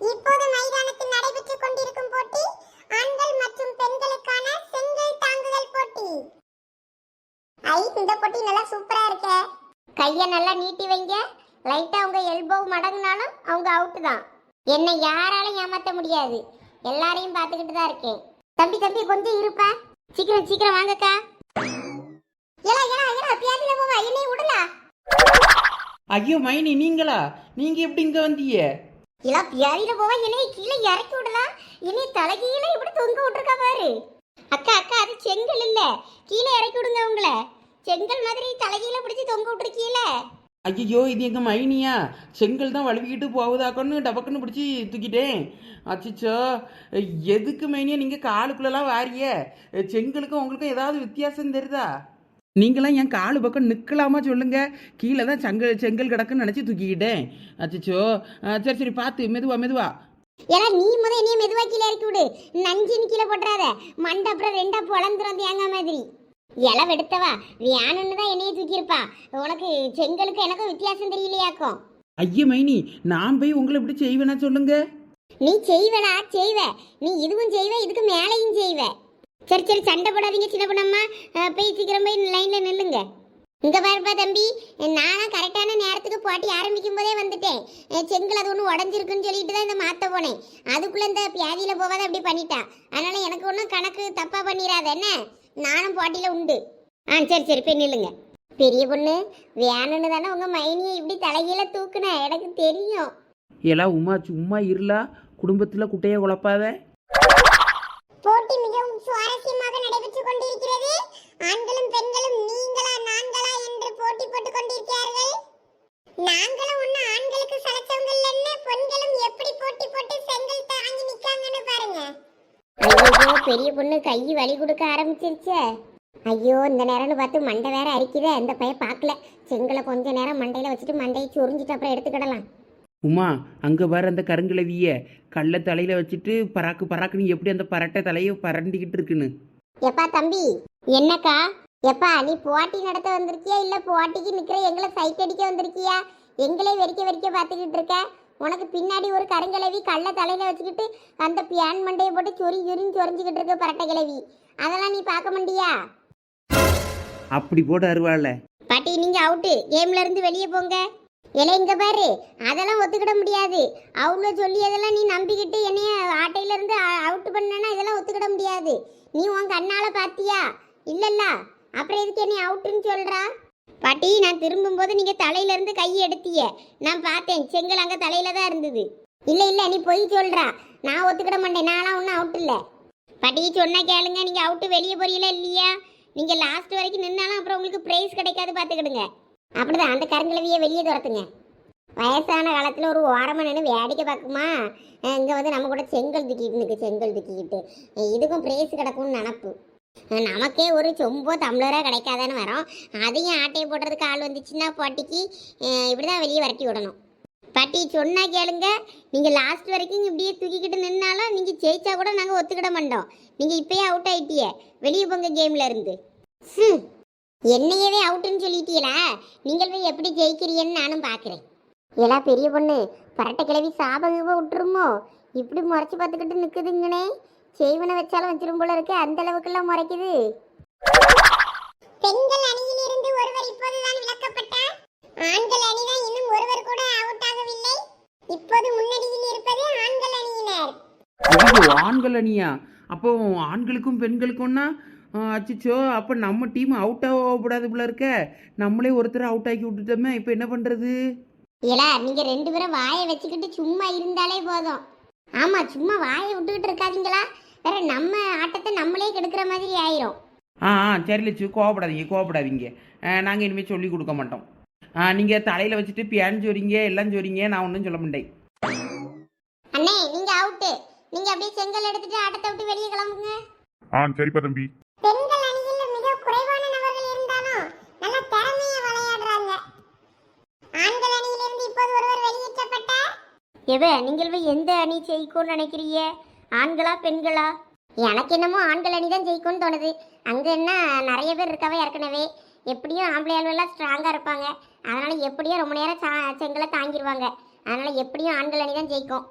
இப்போது மைதானத்தில் நடைபெற்றுக் கொண்டிருக்கும் போட்டி ஆண்கள் மற்றும் பெண்களுக்கான செங்கல் தாங்குதல் போட்டி. ஐ இந்த போட்டி நல்லா சூப்பரா இருக்கே. கைய நல்லா நீட்டி வைங்க. லைட்டா உங்க எல்போ மடங்குனாலும் அவங்க அவுட்டு தான். என்னை யாராலும் ஏமாத்த முடியாது. எல்லாரையும் பார்த்துக்கிட்டு தான் இருக்கேன். தம்பி தம்பி கொஞ்சம் இருப்பா. சீக்கிரம் சீக்கிரம் வாங்கக்கா. ஏலா ஏலா ஏலா பியாதில போவா. என்னையும் விடலா. ஐயோ மைனி நீங்களா? நீங்க எப்படி இங்க வந்தீங்க? இல்ல ஏறிட போவா என்னைய கீழே இறக்கி விடலாம் என்னைய தலைகீழ இப்படி தொங்க விட்டுருக்கா பாரு. அக்கா அக்கா அது செங்கல் இல்ல. கீழே இறக்கி விடுங்க உங்கள செங்கல் மாதிரி தலைகீழ பிடிச்சி தொங்க விட்டுருக்கீல. ஐயோ இது எங்க மைனியா? செங்கல் தான் வழுவிக்கிட்டு போகுதாக்கன்னு டபக்குன்னு பிடிச்சி தூக்கிட்டேன். அச்சிச்சோ எதுக்கு மைனியா நீங்க காலுக்குள்ளலாம் வாரிய. செங்கலுக்கும் உங்களுக்கும் ஏதாவது வித்தியாசம் தெரியுதா? நீங்களாம் என் காலு பக்கம் நிற்கலாமா சொல்லுங்க. கீழே தான் செங்கல் செங்கல் கிடக்குன்னு நினச்சி தூக்கிக்கிட்டேன். அச்சிச்சோ. அஹ் சரி சரி பார்த்து மெதுவா மெதுவா. ஏன்னா நீ முத என்னைய மெதுவா கீழே இறக்கி விடு. நஞ்சின்னு கீழே போட்டுறாத. மண்டை அப்புறம் ரெண்டா பொழந்துரும் தேங்காய் மாதிரி. இலை வெடுத்தவா வியானன்னு தான் என்னைய தூக்கியிருப்பா. உனக்கு செங்கலுக்கு எனக்கும் வித்தியாசம் தெரியலையாக்கும் ஐய மைனி நான் போய் உங்களை இப்படி செய்வேனா சொல்லுங்க? நீ செய்வடா செய்வ. நீ இதுவும் செய்வ இதுக்கு மேலையும் செய்வ. சரி சரி சண்டை போடாதீங்க சின்ன பொண்ணம்மா. போய் சீக்கிரம் போய் லைனில் நில்லுங்க. இங்கே பாருப்பா தம்பி. நானும் கரெக்டான நேரத்துக்கு போட்டி ஆரம்பிக்கும் போதே வந்துட்டேன். செங்கல் அது ஒன்று உடஞ்சிருக்குன்னு சொல்லிட்டு தான் இந்த மாற்ற போனேன். அதுக்குள்ளே இந்த வியாதியில் போகாத அப்படி பண்ணிட்டான் அதனால எனக்கு ஒன்றும் கணக்கு தப்பாக பண்ணிடாத என்ன? நானும் போட்டியில் உண்டு. ஆ சரி சரி போய் நில்லுங்க. பெரிய பொண்ணு வேணும்னு தானே உங்கள் மைனியை இப்படி தலைகீழ தூக்குன? எனக்கு தெரியும். எல்லாம் உமா சும்மா இருளா குடும்பத்தில் குட்டையை குழப்பாத. போட்டி மிகவும் சுவாரஸ்யமாக நடைபெற்றுக் கொண்டிருக்கிறது. ஆண்களும் பெண்களும் நீங்களா நான்களா என்று போட்டி போட்டுக் கொண்டிருக்கிறார்கள். நாங்களும் ஒண்ணு ஆண்களுக்கு சளைச்சவங்க இல்லைன்னு பெண்களும் எப்படி போட்டி போட்டு செங்கல் தாங்கி நிக்காங்கன்னு பாருங்க. ஐயோ பெரிய பொண்ணு கை வலி கொடுக்க ஆரம்பிச்சிருச்சே. ஐயோ இந்த நேரம்னு பார்த்து மண்டை வேற அரிக்குதே அந்த பையன் பார்க்கல. செங்கலை கொஞ்ச நேரம் மண்டையில வச்சுட்டு மண்டையை சொரிஞ்சிட்டு அப்புறம் எடுத்துக்கிடலாம். உமா அங்கே பாரு அந்த கருங்கிழவிய கல்லை தலையில் வச்சுட்டு பராக்கு பராக்குன்னு எப்படி அந்த பரட்டை தலையை பரண்டிக்கிட்டு இருக்குன்னு? எப்பா தம்பி என்னக்கா? எப்பா நீ போட்டி நடத்த வந்திருக்கியா? இல்ல போட்டிக்கு நிக்கிற எங்களை சைட் அடிக்க வந்திருக்கியா? எங்களே வெறிக்க வெறிக்க பார்த்துக்கிட்டு இருக்க? உனக்கு பின்னாடி ஒரு கருங்கிழவி கள்ள தலையில வச்சுக்கிட்டு அந்த பியான் மண்டையை போட்டு சொறி சொரின்னு சொரிஞ்சுக்கிட்டு இருக்க பரட்டை கிழவி. அதெல்லாம் நீ பார்க்க மாட்டியா? அப்படி போட்டு அருவாள்ல பாட்டி நீங்க அவுட்டு கேம்ல இருந்து வெளியே போங்க. இலை இங்க பாரு. அதெல்லாம் ஒத்துக்கிட முடியாது. அவங்க சொல்லி அதெல்லாம் நீ நம்பிக்கிட்டு என்னைய ஆட்டையில இருந்து அவுட் பண்ணனா இதெல்லாம் ஒத்துக்கிட முடியாது. நீ உன் கண்ணால் பார்த்தியா இல்லைல்ல. அப்புறம் எதுக்கு என்னை அவுட்டுன்னு சொல்கிறா பாட்டி நான் திரும்பும்போது நீங்கள் தலையிலேருந்து கை எடுத்திய. நான் பார்த்தேன் செங்கல் அங்கே தலையில் தான் இருந்தது. இல்லை இல்லை நீ பொய் சொல்கிறா நான் ஒத்துக்கிட மாட்டேன். நான்லாம் ஒன்றும் அவுட் இல்லை. பாட்டி சொன்னால் கேளுங்க. நீங்கள் அவுட்டு வெளியே போறீங்களா இல்லையா? நீங்கள் லாஸ்ட் வரைக்கும் நின்னாலும் அப்புறம் உங்களுக்கு ப்ரைஸ் கிடைக்காது பார்த்துக்கிடுங்க. அப்படிதான் அந்த கருங்கிழவியை வெளியே துரத்துங்க. வயசான காலத்தில் ஒரு ஓரமாக நின்று வேடிக்கை பார்க்குமா? இங்கே வந்து நம்ம கூட செங்கல் தூக்கிட்டு நிற்கு செங்கல் தூக்கிக்கிட்டு. இதுக்கும் பிரைஸ் கிடக்கும்னு நினப்பு. நமக்கே ஒரு சொம்போ டம்ளரோ கிடைக்காதான்னு வரோம். அதையும் ஆட்டையை போடுறதுக்கு ஆள் வந்துச்சுன்னா பாட்டிக்கு இப்படி தான் வெளியே விரட்டி விடணும். பாட்டி சொன்னால் கேளுங்க. நீங்கள் லாஸ்ட் வரைக்கும் இப்படியே தூக்கிக்கிட்டு நின்னாலும் நீங்கள் ஜெயிச்சா கூட நாங்கள் ஒத்துக்கிட மாட்டோம். நீங்கள் இப்பயே அவுட் ஆயிட்டிய. வெளியே போங்க கேமில் இருந்து. என்னையவே அவுட்டுன்னு சொல்லிட்டீங்களா? நீங்கள் போய் எப்படி ஜெயிக்கிறீங்கன்னு நானும் பார்க்குறேன். ஏலா பெரிய பொண்ணு பரட்டை கிளவி சாபகமாக விட்டுருமோ? இப்படி முறைச்சி பார்த்துக்கிட்டு நிற்குதுங்கண்ணே செய்வனை வச்சாலும் வச்சிரும் போல இருக்கு. அந்த அளவுக்குலாம் முறைக்குது. பெண்கள் அணியிலிருந்து ஒருவர் இப்போதுதான் விலக்கப்பட்டார். ஆண்கள் அணிதான் இன்னும் ஒருவர் கூட அவுட் ஆகவில்லை. இப்போது முன்னணியில் இருப்பது ஆண்கள் அணியினர். ஆண்கள் அணியா? அப்போ ஆண்களுக்கும் பெண்களுக்கும்னா அச்சச்சோ அப்போ நம்ம டீம் அவுட் ஆகக்கூடாது போல இருக்க. நம்மளே ஒருத்தர் அவுட் ஆக்கி விட்டுட்டோமே இப்போ என்ன பண்ணுறது ஏலா நீங்க ரெண்டு பேரும் வாயை வச்சுக்கிட்டு சும்மா இருந்தாலே போதும். ஆமா சும்மா வாயை விட்டுக்கிட்டு இருக்காதீங்களா? வேற நம்ம ஆட்டத்தை நம்மளே கெடுக்கிற மாதிரி ஆயிரும். ஆ ஆ சரி லட்சு கோவப்படாதீங்க கோவப்படாதீங்க. நாங்கள் இனிமேல் சொல்லி கொடுக்க மாட்டோம். நீங்கள் தலையில் வச்சுட்டு பியான் சொறீங்க எல்லாம் சொறீங்க நான் ஒன்றும் சொல்ல மாட்டேன். அண்ணே நீங்க அவுட்டு நீங்க அப்படியே செங்கல் எடுத்துட்டு ஆட்டத்தை விட்டு வெளியே கிளம்புங்க. ஆ சரிப்பா தம்பி பெண்கள் அணியில் மிக குறைவான நபர்கள் இருந்தாலும் நல்ல திறமையா விளையாடுறாங்க. ஆண்கள் அணியிலிருந்து இப்போது ஒருவர் வெளியேற்றப்பட்டார். எவ நீங்கள் போய் எந்த அணி ஜெயிக்கும்னு நினைக்கிறீங்க? ஆண்களா பெண்களா? எனக்கு என்னமோ ஆண்கள் அணி தான் ஜெயிக்கும்னு தோணுது. அங்க என்ன நிறைய பேர் இருக்கவே ஏற்கனவே? எப்படியும் ஆம்பளை எல்லாம் ஸ்ட்ராங்கா இருப்பாங்க. அதனால எப்படியும் ரொம்ப நேரம் சா- செங்கலை தாங்கிடுவாங்க அதனால எப்படியும் ஆண்கள் அணி தான் ஜெயிக்கும்.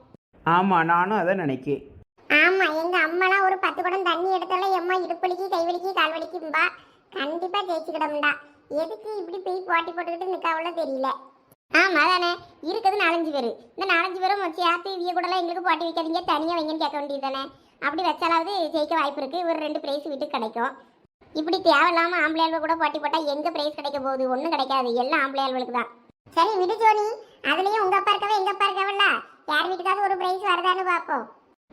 ஆமாம் நானும் அதை நினைக்கேன் ஆமா எங்க அம்மாலாம் ஒரு பத்து குடம் தண்ணி எடுத்தால எம்மா இடுப்பளிக்கு கைவலிக்கு கால் வலிக்கும்பா கண்டிப்பா ஜெயிச்சுக்கிடமுண்டா எதுக்கு இப்படி போய் போட்டி போட்டுக்கிட்டு நிற்காவளோ தெரியல. ஆமாம் அதானே. இருக்குது நாலஞ்சு பேர். இந்த நாலஞ்சு பேரும் சேர்த்து இவிய கூடலாம் எங்களுக்கு போட்டி வைக்காதீங்க தனியாக வைங்கன்னு கேட்க வேண்டியது தானே அப்படி வச்சாலாவது ஜெயிக்க வாய்ப்பு இருக்குது ஒரு ரெண்டு ப்ரைஸ் வீட்டுக்கு கிடைக்கும். இப்படி தேவையில்லாமல் ஆம்பளை ஆள்வ கூட போட்டி போட்டால் எங்கே ப்ரைஸ் கிடைக்க போகுது? ஒன்றும் கிடைக்காது. எல்லாம் ஆம்பளை ஆள்வளுக்கு தான். சரி விடு ஜோனி அதுலயும் உங்க அப்பா இருக்கவே எங்கள் அப்பா இருக்கவல்ல யார் வீட்டுக்காவது ஒரு ப்ரைஸ் வருதான்னு பார்ப்போம்.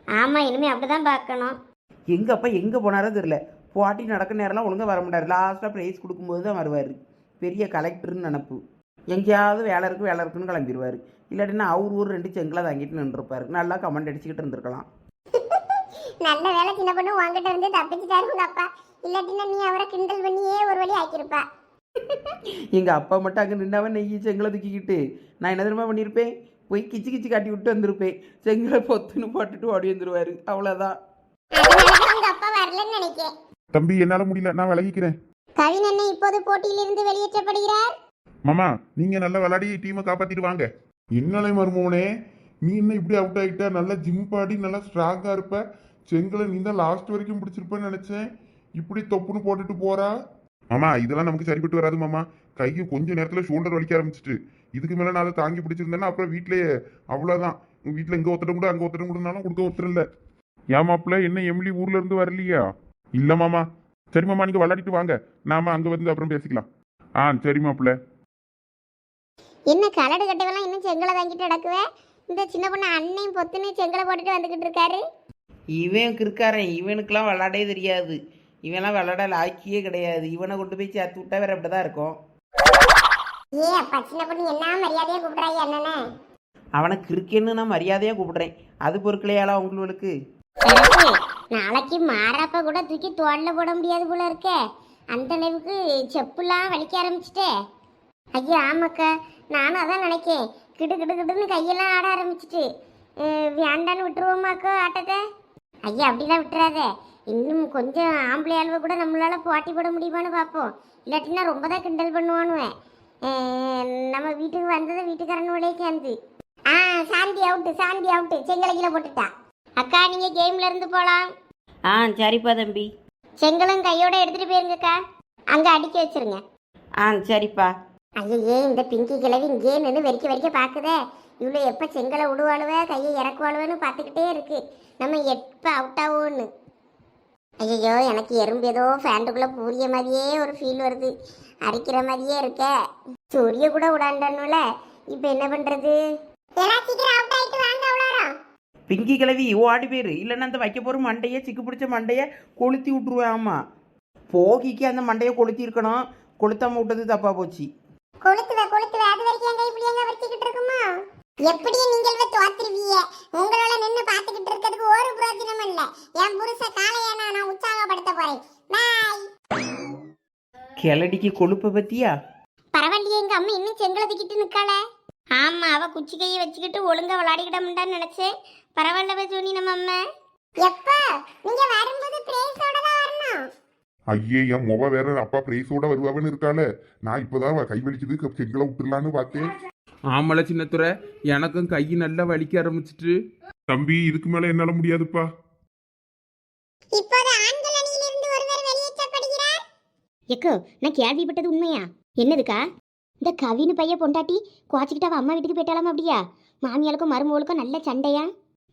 ஆமா அப்படி அப்படிதான் பார்க்கணும். எங்கள் அப்பா எங்கே போனாரோ தெரில போட்டி நடக்க நேரம்லாம் ஒழுங்கா வர மாட்டார். லாஸ்ட்டாக ப்ரைஸ் கொடுக்கும்போது தான் வருவார். பெரிய கலெக்டர்னு நினப்பு. எங்கேயாவது வேலை இருக்கு வேலை இருக்குன்னு கிளம்பிடுவார் இல்லாட்டினா அவர் ஊர் ரெண்டு செங்கலை தாங்கிட்டு நின்றுருப்பாரு. நல்லா கமெண்ட் அடிச்சுக்கிட்டு இருந்திருக்கலாம். நல்ல வேலை சின்ன பொண்ணு உங்ககிட்ட இருந்து தப்பிச்சுட்டாரு உங்க அப்பா. இல்லாட்டினா நீ அவரை கிண்டல் பண்ணியே ஒரு வழி ஆக்கியிருப்பா எங்கள் அப்பா மட்டும் அங்கே நின்னாவன் நெய் செங்கலை தூக்கிக்கிட்டு நான் என்ன தெரியுமா பண்ணியிருப்பேன் போய் கிச்சு கிச்சு காட்டி விட்டு வந்திருப்பேன். செங்கலை பொத்துன்னு போட்டுட்டு ஓடி வந்துருவாரு. அவ்வளோதான் உங்க அப்பா வரலன்னு நினைக்கிறேன் தம்பி என்னால முடியல. நான் விலகிக்கிறேன். கவின் அண்ணன் இப்போது போட்டியிலிருந்து வெளியேற்றப்படுகிறார். மாமா நீங்க நல்லா விளையாடி டீமை காப்பாத்திட்டு வாங்க. என்னலை மருமவனே நீ என்ன இப்படி அவுட் ஆகிட்ட நல்லா ஜிம் பாடி நல்லா ஸ்ட்ராங்கா இருப்ப. செங்கலை நீ தான் லாஸ்ட் வரைக்கும் பிடிச்சிருப்பேன்னு நினைச்சேன். இப்படி தொப்புன்னு போட்டுட்டு போறா. மாமா இதெல்லாம் நமக்கு சரிப்பட்டு வராது மாமா. கையை கொஞ்ச நேரத்துல ஷோல்டர் வலிக்க ஆரம்பிச்சிட்டு. இதுக்கு மேல நான் அதை தாங்கி பிடிச்சிருந்தேன்னா அப்புறம் வீட்லயே அவ்வளவுதான். உங்க வீட்டுல இங்க ஒருத்தரம் கூட அங்க ஒருத்தரம் கூடனாலும் கொடுக்க ஒருத்தர் இல்ல. ஏன் மாப்பிள்ள என்ன எம்லி ஊர்ல இருந்து வரலையா? இல்ல மாமா. சரி மாமா நீங்க விளையாடிட்டு வாங்க. நாம அங்க வந்து அப்புறம் பேசிக்கலாம். ஆ சரி மாப்பிள்ள. என்ன கலடு கட்டவெல்லாம் இன்னும் செங்கலை வாங்கிட்டு நடக்குவே? இந்த சின்ன பொண்ணு அண்ணையும் பொத்துன்னு செங்கலை போட்டுட்டு வந்துகிட்டு இருக்காரு. இவன் கிறுக்காரன். இவனுக்கெல்லாம் விளாடவே தெரியாது. இவன்லாம் விளாட லாக்கியே கிடையாது. இவனை கொண்டு போய் சேர்த்து விட்டா வேற அப்படி தான் இருக்கும். ஏ அப்பா சின்ன பொண்ணு என்ன மரியாதையா கூப்பிடுறாங்க என்னன்னு? அவனை கிறுக்கேன்னு நான் மரியாதையாக கூப்பிடுறேன். அது பொருட்களையாளா உங்களுக்கு? நாளைக்கு மாறாப்ப கூட தூக்கி தோல்ல போட முடியாது போல இருக்கே. அந்த அளவுக்கு செப்புலாம் வலிக்க ஆரம்பிச்சிட்டே. ஐயோ ஆமாக்கா. நானும் அதான் நினைக்கேன். கிடு கிடு கிடுன்னு கையெல்லாம் ஆட ஆரம்பிச்சிட்டு. வேண்டான்னு விட்டுருவோமாக்கா ஆட்டத்தை? ஐயா அப்படிலாம் விட்டுறாதே. இன்னும் கொஞ்சம் ஆம்பளை அளவு கூட நம்மளால போட்டி போட முடியுமான்னு பார்ப்போம். இல்லாட்டினா ரொம்ப தான் கிண்டல் பண்ணுவானுவேன் நம்ம வீட்டுக்கு வந்ததை வீட்டுக்காரனுடைய சேர்ந்து ஆ சாந்தி அவுட்டு சாந்தி அவுட்டு செங்கலை போட்டுட்டா. அக்கா நீங்க கேம்ல இருந்து போலாம். ஆ சரிப்பா தம்பி. செங்கலும் கையோட எடுத்துட்டு போயிருங்கக்கா. அங்க அடிக்க வச்சிருங்க. ஆ சரிப்பா. ஐயே இந்த பிங்கி கிழவி இங்கே நின்று வெறிக்க வெறிக்க பாக்குதே. இவ்வளோ எப்போ செங்கலை விடுவாளுவே கையை இறக்குவாளுவேன்னு பார்த்துக்கிட்டே இருக்கு. நம்ம எப்போ அவுட் ஆகும்னு ஐயோ எனக்கு எறும்பு ஏதோ ஃபேண்டுக்குள்ளே பூரிய மாதிரியே ஒரு ஃபீல் வருது. அரிக்கிற மாதிரியே இருக்க. சூரிய கூட விடாண்டனுல இப்போ என்ன பண்றது சீக்கிரம் அவுட் ஆயிட்டு வாங்க அவ்வளோ பிங்கி கிழவி ஓடி போயிரு. இல்லைன்னா அந்த வைக்க போகிற மண்டையை சிக்கு பிடிச்ச மண்டையை கொளுத்தி விட்ருவேன் ஆமாம் போகிக்கு அந்த மண்டையை கொளுத்தி இருக்கணும். கொளுத்தாம விட்டது தப்பா போச்சு. கொளுத்துவ கொளுத்துவ. அது வரைக்கும் எங்க இப்படி எங்க வச்சுக்கிட்டு இருக்குமா? எப்படி நீங்கள் தோத்துருவீங்க. உங்களால நின்னு பாத்துக்கிட்டு இருக்கிறதுக்கு ஒரு பிரயோஜனம் இல்ல. என் புருஷ காளையனா நான் உற்சாகப்படுத்த போறேன். பாய் கிளடிக்கு கொழுப்பை பத்தியா? பரவாயில்லையே எங்க அம்மா இன்னும் செங்கலை தூக்கிட்டு நிக்காள. ஆமா அவ குச்சி கையை வச்சுக்கிட்டு ஒழுங்கா விளையாடிக்கிட்டோம்டான்னு நினைச்சேன். பரவாயில்ல ஜோனி நம்ம அம்மா. எப்ப? நீங்க வரும்போது பிரேஸோட தான் வரணும். ஐயே என் முவ வேற அப்பா பிரைஸோட வருவாவன்னு இருக்காளே. நான் இப்பதான் கை வலிக்குது செங்கலை விட்டுலான்னு பார்த்தேன். ஆமல சின்னத்துறை எனக்கும் கை நல்லா வலிக்க ஆரம்பிச்சிட்டு. தம்பி இதுக்கு மேல என்னால முடியாதுப்பா. இப்போது ஆண்கள் அணியிலிருந்து ஒருவர் வெளியேற்றப்படுகிறார். எக்கோ நான் கேள்விப்பட்டது உண்மையா? என்னதுக்கா? இந்த கவினு பைய பொண்டாட்டி குவாச்சிக்கிட்டு அவ அம்மா வீட்டுக்கு போயிட்டாலாமா அப்படியா? மாமியாளுக்கும் மருமகளுக்கும் நல்ல சண்டையா?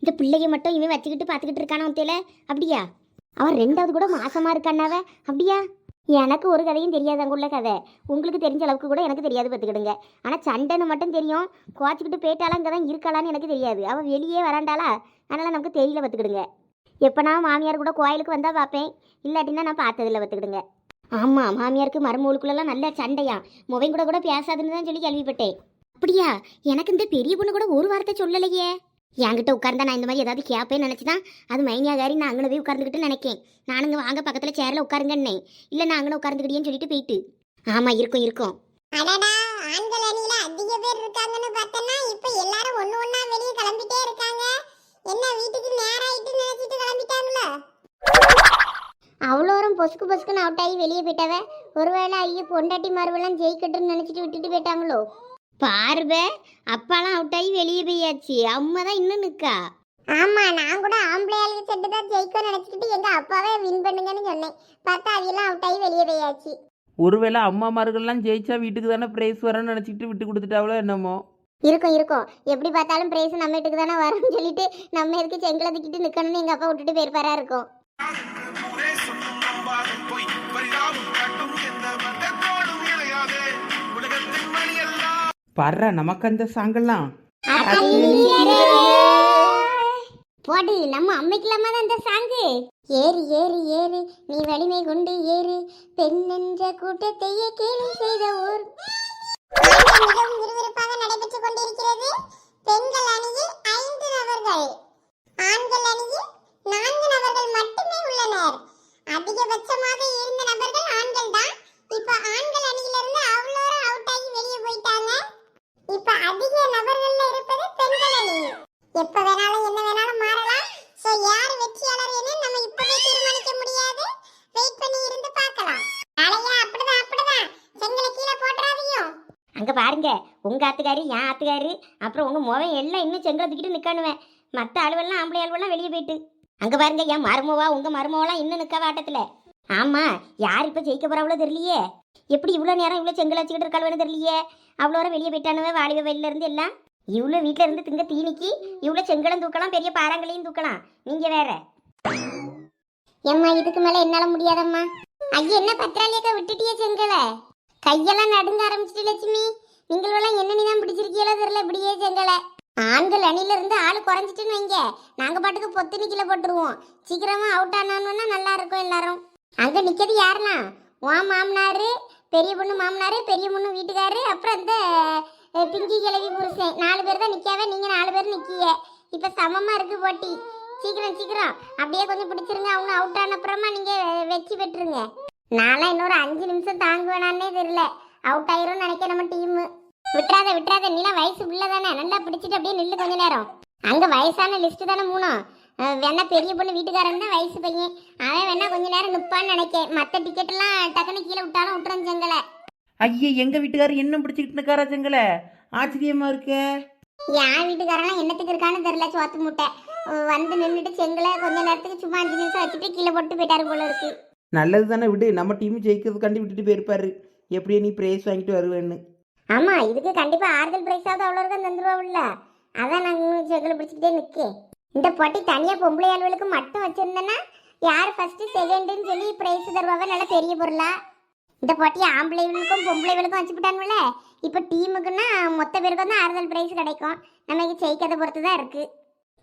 இந்த பிள்ளைய மட்டும் இவன் வச்சுக்கிட்டு பார்த்துக்கிட்டு இருக்கானா தெரியல அப்படியா? அவன் ரெண்டாவது கூட மாசமா இருக்கானாவ அப்படியா? எனக்கு ஒரு கதையும் தெரியாது அங்குள்ள கதை. உங்களுக்கு தெரிஞ்ச அளவுக்கு கூட எனக்கு தெரியாது பார்த்துக்கிடுங்க. ஆனால் சண்டைன்னு மட்டும் தெரியும். குவாச்சிக்கிட்டு போயிட்டாலாம் இங்கே தான் இருக்காளான்னு எனக்கு தெரியாது. அவள் வெளியே வராண்டாளா? அதனால் நமக்கு தெரியல பார்த்துக்கிடுங்க. எப்போ நான் மாமியார் கூட கோயிலுக்கு வந்தால் பார்ப்பேன். இல்லாட்டின்னா நான் பார்த்ததில்ல பார்த்துக்கிடுங்க. ஆமாம் மாமியாருக்கு மருமூலுக்குள்ளெல்லாம் நல்ல சண்டையா. முவையும் கூட கூட பேசாதுன்னு தான் சொல்லி கேள்விப்பட்டேன். அப்படியா? எனக்கு இந்த பெரிய பொண்ணு கூட ஒரு வார்த்தை சொல்லலையே. என்கிட்ட உட்கார்ந்தா நான் இந்த மாதிரி ஏதாவது கேப்பேன்னு நினச்சிதான் அது மைனியாகாரி நான் அங்கே போய் உட்கார்ந்துக்கிட்டு நினைக்கேன். நானுங்க வாங்க பக்கத்தில் சேரில் உட்காருங்கன்னே. இல்லை நான் அங்கே உட்கார்ந்துக்கிட்டேன்னு சொல்லிட்டு போயிட்டு. ஆமாம் இருக்கும் இருக்கும். அடடா ஆண்கள் அணியில அதிக பேர் இருக்காங்கன்னு பார்த்தனா இப்ப எல்லாரும் ஒண்ணு ஒண்ணா வெளிய கிளம்பிட்டே இருக்காங்க. என்ன வீட்டுக்கு நேராயிட்டு நினைச்சிட்டு கிளம்பிட்டாங்களா? அவ்வளோரும் பொசுக்கு பொசுக்குன்னு அவுட் ஆகி வெளியே போயிட்டாவ. ஒருவேளை ஐயோ பொண்டாட்டி மார்பெல்லாம் ஜெயிக்கட்டும்னு நினைச்சிட்டு விட்டுட்டு போயிட்டாங்களோ? பாருப அப்பாலாம் அவுட் ஆகி வெளியே போயாச்சு. அம்மா தான் இன்னும் நிற்கா ஆமா நான் கூட ஆம்பளை ஆளுக்கு செட்டு தான் ஜெயிக்கும் நினைச்சிட்டு எங்க அப்பாவே வின் பண்ணுங்கன்னு சொன்னேன். பார்த்தா அவையெல்லாம் அவுட் ஆகி வெளியே போயாச்சு. ஒருவேளை அம்மாமார்கள்லாம் ஜெயிச்சா வீட்டுக்கு தானே ப்ரைஸ் வரேன்னு நினச்சிக்கிட்டு விட்டு கொடுத்துட்டாவளோ என்னமோ? இருக்கும் இருக்கும். எப்படி பார்த்தாலும் பிரைஸ் நம்ம வீட்டுக்கு தானே வரும்னு சொல்லிட்டு நம்ம எதுக்கு செங்கலை தூக்கிட்டு நிக்கணும்னு எங்க அப்பா விட்டுட்டு போயிருப்பாரா இருக்கும். பர்ற நமக்கு அந்த சாங்கெல்லாம். போடு நம்ம அம்மைக்கலாமா தான் இந்த சாங்கு. ஏறு ஏறு ஏறு நீ வலிமை கொண்டு ஏறு. பெண் என்ற கூட்டத்தையே கேலி செய்த ஊர். மிகவும் விறுவிறுப்பாக நடைபெற்றுக் கொண்டிருக்கிறது. பெண்கள் அணியில் ஐந்து நபர்கள். ஆண்கள் அணியில் நான்கு நபர்கள் மட்டுமே உள்ளனர் அதிகபட்சமாக இருந்த நபர்கள் ஆண்கள் தான் இப்ப ஆண்கள் அணியிலிருந்து அவ்வளோரும் அவுட் ஆகி வெளியே போயிட்டாங்க இப்ப அதிக நபர்கள்ல இருப்பது பெண்கள் அணி எப்ப வேணாலும் என்ன வேணாலும் மாறலாம் சோ யார் வெற்றியாளர் என நம்ம இப்பவே தீர்மானிக்க முடியாது வெயிட் பண்ணி இருந்து பார்க்கலாம் நாளையா அப்படிதான் அப்படிதான் செங்கலை கீழே போட்டுறாதீங்க அங்க உங்கள் உங்க ஆத்துக்காரி என் ஆத்துக்காரு அப்புறம் உங்க முகம் எல்லாம் இன்னும் செங்கலை தூக்கிட்டு மற்ற அலுவலாம் ஆம்பளை அலுவலாம் வெளியே போயிட்டு. அங்கே பாருங்க என் மருமவா உங்கள் மருமவெல்லாம் இன்னும் நிற்க வாட்டத்தில் ஆமா யார் இப்ப ஜெயிக்க போறாவளோ தெரியலையே? எப்படி இவ்வளோ நேரம் இவ்வளோ செங்கல் வச்சுக்கிட்டு இருக்காளுன்னு தெரியலையே? அவ்வளோ நேரம் வெளியே போயிட்டானுவே வாலிப வெளியில இருந்து எல்லாம். இவ்வளோ வீட்டில் இருந்து திங்க தீனிக்கு இவ்வளோ செங்கலும் தூக்கலாம் பெரிய பாறாங்களையும் தூக்கலாம். நீங்க வேற. ஏம்மா இதுக்கு மேலே என்னால் முடியாதம்மா. ஐயா என்ன பத்திராளியக்கா விட்டுட்டியே செங்கலை? கையெல்லாம் நடுங்க ஆரம்பிச்சிட்டு லட்சுமி. நீங்களெல்லாம் என்ன நீதான் பிடிச்சிருக்கீங்களோ தெரியல இப்படியே செங்கலை. ஆண்கள் அணில இருந்து ஆள் குறைஞ்சிட்டுன்னு வைங்க. நாங்க பாட்டுக்கு பொத்து நிக்கல போட்டுருவோம். சீக்கிரமா அவுட் ஆனானுன்னா நல்லா இருக்கும் எல்லாரும். அங்க நிக்கிறது யாருனா உன் மாமனாரு பெரிய பொண்ணு மாமனாரு பெரிய பொண்ணு வீட்டுக்காரு அப்புறம் இந்த அஹ், பிங்கி கிழவி புருஷன். நாலு பேர் தான் நிக்காவே நீங்க நாலு பேர் நிக்கிய இப்ப சமமா இருக்கு போட்டி. சீக்கிரம் சீக்கிரம். அப்படியே கொஞ்சம் பிடிச்சிருங்க. அவங்க அவுட் ஆன அப்புறமா நீங்க வெற்றி பெற்றுருங்க. நான்லாம் இன்னொரு அஞ்சு நிமிஷம் தாங்குவேனானே தெரியல. அவுட் ஆயிரும் நினைக்க நம்ம டீமு விட்டுறாத விட்டுறாத நீலாம் வயசு பிள்ளை தானே நல்லா பிடிச்சிட்டு அப்படியே நில்லு கொஞ்ச நேரம். அங்க வயசான லிஸ்ட் தானே மூணும். வேணா பெரிய பொண்ணு வீட்டுக்காரன் தான் வயசு பையன். அவன் வேணா கொஞ்ச நேரம் நிப்பான்னு நினைக்கேன். மற்ற டிக்கெட் எல்லாம் டக்குனு கீழே விட்டாலும் விட்டுறோம் செங்கலை. ஐயே எங்க வீட்டுக்காரர் இன்னும் பிடிச்சிக்கிட்டு நிக்காரா செங்கலை? ஆச்சரியமா இருக்கே. என் வீட்டுக்காரெல்லாம் என்னத்துக்கு இருக்கான்னு தெரியல சோத்து முட்டை. வந்து நின்றுட்டு செங்கலை கொஞ்ச நேரத்துக்கு சும்மா அஞ்சு நிமிஷம் வச்சுட்டு கீழே போட்டு போயிட்டாரு போல இருக்கு. நல்லது தானே விடு. நம்ம டீம் ஜெயிக்கிறதுக்காண்டி விட்டுட்டு போயிருப்பாரு. எப்படியே நீ ப்ரைஸ் வாங்கிட்டு வருவேன்னு. ஆமா இதுக்கு கண்டிப்பா ஆறுதல் பிரைஸாவது அவ்வளோ இருக்கும் தந்துருவாவுல்ல அதான் நான் இன்னும் செங்கலை பிடிச்சிக்கிட்டே நிற்கேன் இந்த போட்டி தனியா பொம்பளை ஆளுகளுக்கு மட்டும் வச்சிருந்தேன்னா யார் ஃபர்ஸ்ட் செகண்டுன்னு சொல்லி பிரைஸ் தருவாங்க நல்ல பெரிய பொருளா? இந்த போட்டி ஆம்பளைகளுக்கும் பொம்பளைகளுக்கும் வச்சுக்கிட்டானுல இப்போ டீமுக்குன்னா மொத்த பேருக்கு தான் ஆறுதல் பிரைஸ் கிடைக்கும். நமக்கு ஜெயிக்கிறத பொறுத்து தான் இருக்கு.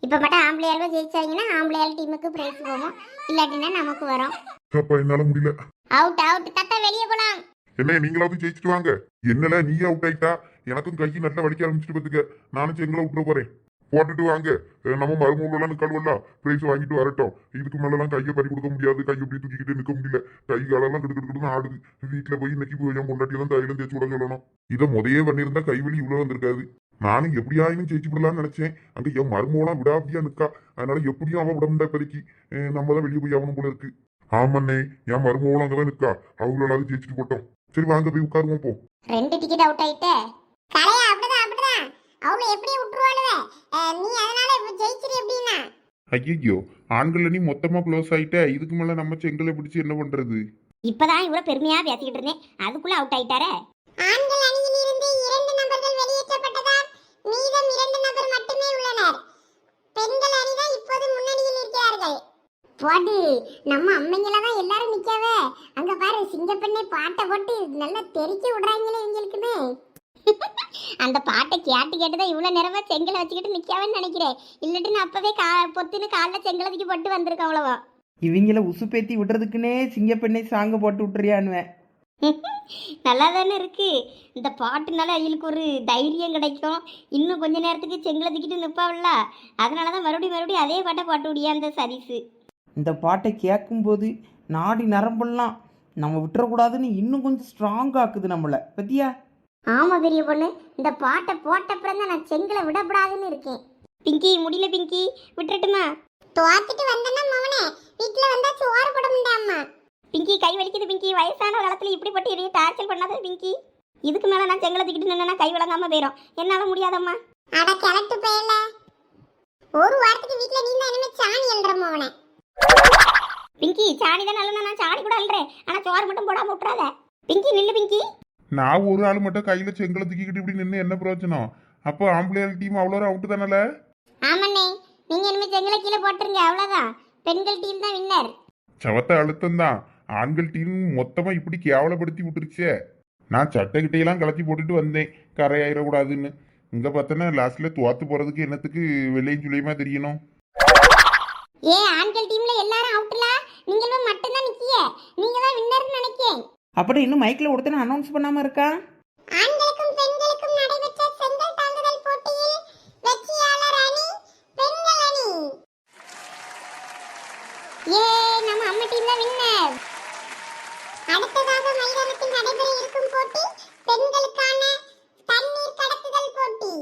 இப்போ மட்டும் ஆம்பளை ஆளுவோ ஜெயிச்சாங்கன்னா ஆம்பளை ஆள் டீமுக்கு பிரைஸ் போகும். இல்லாட்டினா நமக்கு வரும். அப்பா என்னால முடியல. அவுட் அவுட் தத்தா வெளியே போலாம். என்ன நீங்களாவது ஜெயிச்சுட்டு வாங்க. என்னல நீ அவுட் ஆயிட்டா? எனக்கும் கை நல்லா வலிக்க ஆரம்பிச்சுட்டு பார்த்துக்க நானும் எங்களை விட்டுற போறேன். போட்டுட்டு வாங்க. நம்ம மருமூலாம் நிக்கல்வல்ல பிரைஸ் வாங்கிட்டு வரட்டும். இதுக்கு மேலாம் கையை பறி கொடுக்க முடியாது. கை எப்படி தூக்கிக்கிட்டு நிக்க முடியல. கை காலெல்லாம் கிடுக்கிட்டு ஆடுது. வீட்டுல போய் இன்னைக்கு போய் என் தான் தைலம் தேய்ச்சி விட சொல்லணும். இதை முதையே பண்ணியிருந்தா கைவெளி இவ்வளவு வந்திருக்காது. நானும் எப்படியாயினும் ஜெயிச்சு விடலாம்னு நினைச்சேன். அங்க என் மருமூலாம் விடாப்பியா நிக்கா? அதனால எப்படியும் அவன் விட முடியா இப்போதைக்கு. நம்ம தான் வெளியே போய் ஆகணும் போல இருக்கு. ஆமண்ணே என் மருமகளும் அங்கதான் நிக்கா அவங்களாவது ஜெயிச்சுட்டு போட்டோம். சரி வாங்க போய் உட்காருவோம் போ. ரெண்டு டிக்கெட் அவுட் ஆயிட்ட. கலையா அப்படிதான் அப்படிதான். அவளை எப்படி விட்டுருவாளுவ? நீ அதனால இப்ப ஜெயிச்சிரு எப்படின்னா? ஐயோ ஆண்கள் நீ மொத்தமா க்ளோஸ் ஆயிட்ட. இதுக்கு மேல நம்ம செங்கலை பிடிச்சு என்ன பண்றது? இப்பதான் இவ்வளோ பெருமையா பேசிக்கிட்டு இருந்தேன். அதுக்குள்ள அவுட் ஆயிட்டாரே. ஆண்கள் அணியில் இருந்து இரண்டு நபர்கள் வெளியேற்றப்பட்டதால் மீதம் இரண்டு நபர் மட்டுமே உள்ளனர். பெண்கள் அணிதான் இப்போது முன்னணியில் இருக்கிறார்கள். போடு நம்ம அம்மைங்கள தான் எல்லாரும் நிக்கவே. அங்க பாரு சிங்கப்பெண்ணை பாட்டை போட்டு நல்லா தெறிக்க விடுறாங்களே இவங்களுக்குன்னு அந்த பாட்டை கேட்டு கேட்டு தான் இவ்வளோ நேரமா செங்கலை வச்சுக்கிட்டு நிக்காவேன்னு நினைக்கிறேன். இல்லாட்டி நான் அப்பவே கா பொத்துன்னு காலில் செங்கலை தூக்கி போட்டு வந்திருக்கேன் அவ்வளவா. இவங்கள உசுப்பேத்தி விடுறதுக்குன்னே சிங்கப்பெண்ணை சாங்க போட்டு விட்டுறியானுவேன் நல்லா தானே இருக்கு. இந்த பாட்டுனால அவங்களுக்கு ஒரு தைரியம் கிடைக்கும். இன்னும் கொஞ்ச நேரத்துக்கு செங்கலை தூக்கிட்டு நிற்பாவில்ல அதனால தான் மறுபடியும் மறுபடியும் அதே பாட்டை பாட்டு விடியா அந்த சதீஸு இந்த பாட்டை கேட்கும்போது நாடி நரம்பெல்லாம் நம்ம விட்டுறக்கூடாதுன்னு இன்னும் கொஞ்சம் ஸ்ட்ராங் ஆக்குது நம்மளை. பத்தியா? ஆமா பெரிய பொண்ணு. இந்த பாட்டை போட்டப்புறம் தான் நான் செங்கலை விடப்படாதுன்னு இருக்கேன். பிங்கி முடியல பிங்கி. விட்டுட்டுமா தோத்துட்டு வந்தேன்னா மவனே வீட்டுல வந்தா சோறு போட முடியாமா பிங்கி கை வலிக்குது பிங்கி. வயசான காலத்தில் இப்படி போட்டு இதைய டார்ச்சர் பண்ணாத பிங்கி. இதுக்கு மேலே நான் செங்கலை தூக்கிட்டு நின்னா கை விளங்காம போயிடும் என்னால் முடியாதம்மா. அட கிழட்டு போயல. ஒரு வாரத்துக்கு வீட்ல நீ தான் இனிமே சாணி எழுற மோவனே. பிங்கி சாணி தான் நல்ல நான் சாணி கூட அல்றேன் ஆனா சோறு மட்டும் போடாம விட்டுறாத. பிங்கி நில்லு பிங்கி. நான் ஒரு ஆள் மட்டும் கையில செங்கலை தூக்கிக்கிட்டு இப்படி நின்று என்ன பிரயோஜனம்? அப்போ ஆம்பளையாள் டீம் அவ்வளோ அவுட்டு தானல? ஆமாண்ணே. நீங்க இனிமே செங்கலை கீழே போட்டுருங்க அவ்வளவுதான். பெண்கள் டீம் தான் வின்னர் சவத்த அழுத்தம் தான். ஆண்கள் டீம் மொத்தமா இப்படி கேவலப்படுத்தி விட்டுருச்சே. நான் சட்டை கிட்டையெல்லாம் கலத்தி போட்டுட்டு வந்தேன். கரையாயிடக்கூடாதுன்னு இங்க பார்த்தோன்னா லாஸ்ட்ல துவாத்து போறதுக்கு என்னத்துக்கு வெள்ளையும் சுழியுமா தெரியணும்? ஏ ஆண்கள் டீம்ல எல்லாரும் அவுட்ல நீங்களும் மட்டும்தான் நிக்கிய. நீங்க தான் வின்னர்னு நினைக்கேன். அப்படி இன்னும் மைக்கில் ஒருத்தனை அனௌன்ஸ் பண்ணாமல் இருக்கா? ஆண்களுக்கும் பெண்களுக்கும் நடைபெற்ற செங்கல் தாங்குதல் போட்டியில் வெற்றியாளர் அணி பெண்கள் அணி. ஏ நம்ம அம்மா டீம் தான் வின்னர் அடுத்ததாக மைதானத்தில் நடைபெற இருக்கும் போட்டி பெண்களுக்கான தண்ணீர் கடத்துதல் போட்டி.